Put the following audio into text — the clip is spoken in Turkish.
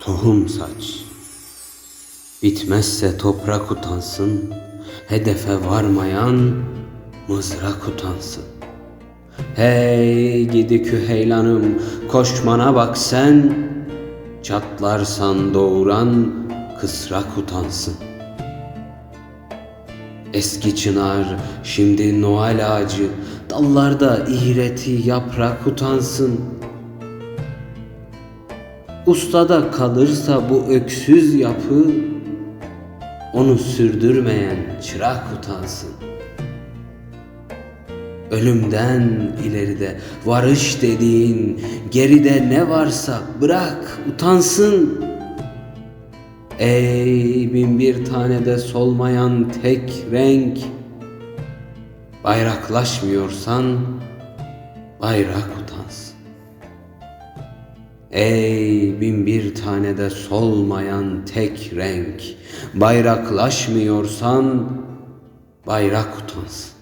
Tohum saç. Bitmezse toprak utansın, hedefe varmayan mızrak utansın. Hey gidi küheylanım, koşmana bak sen, çatlarsan doğuran kısrak utansın. Eski çınar, şimdi Noel ağacı, dallarda iğreti yaprak utansın. Ustada kalırsa bu öksüz yapı, onu sürdürmeyen çırak utansın. Ölümden ileride varış dediğin, geride ne varsa bırak utansın. Ey bin bir tane de solmayan tek renk, bayraklaşmıyorsan bayrak utansın. Ey bin bir tane de solmayan tek renk, bayraklaşmıyorsan bayrak utansın.